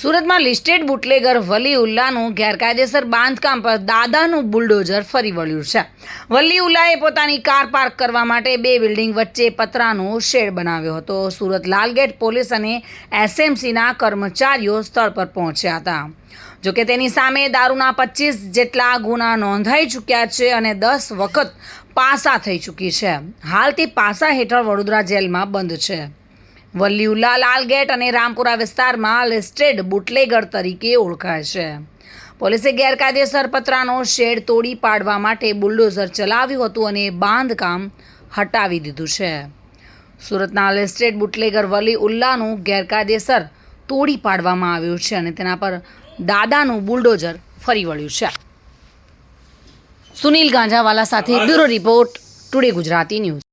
સુરતમાં listed bootlegger વલી ઉલ્લાનું ગેરકાયદેસર બાંધકામ પર દાદાનું બુલડોઝર ફરી વળ્યું છે. વલી ઉલ્લાએ પોતાની કાર પાર્ક કરવા માટે બે બિલ્ડિંગ વચ્ચે પતરાનો શેડ બનાવ્યો હતો. સુરત લાલગેટ પોલીસ અને એસએમસીના કર્મચારીઓ સ્થળ પર પહોંચ્યા હતા. જોકે તેની સામે દારૂના પચીસ જેટલા ગુના નોંધાઈ ચૂક્યા છે અને દસ વખત પાસા થઈ ચૂકી છે. હાલ તે પાસા હેઠળ વડોદરા જેલમાં બંધ છે. વલ્લીઉલ્લા લાલગેટ અને રામપુરા વિસ્તારમાં લિસ્ટેડ બુટલેગર તરીકે ઓળખાય છે. પોલીસે ગેરકાયદેસર પતરાનો શેડ તોડી પાડવા માટે બુલડોઝર ચલાવ્યું હતું અને બાંધકામ હટાવી દીધું છે. સુરતના લિસ્ટેડ બુટલેગર વલી ઉલ્લાનું ગેરકાયદેસર તોડી પાડવામાં આવ્યું છે અને તેના પર દાદાનું બુલડોઝર ફરી વળ્યું છે. સુનિલ ગાંજાવાલા સાથે bureau report, today Gujarati news.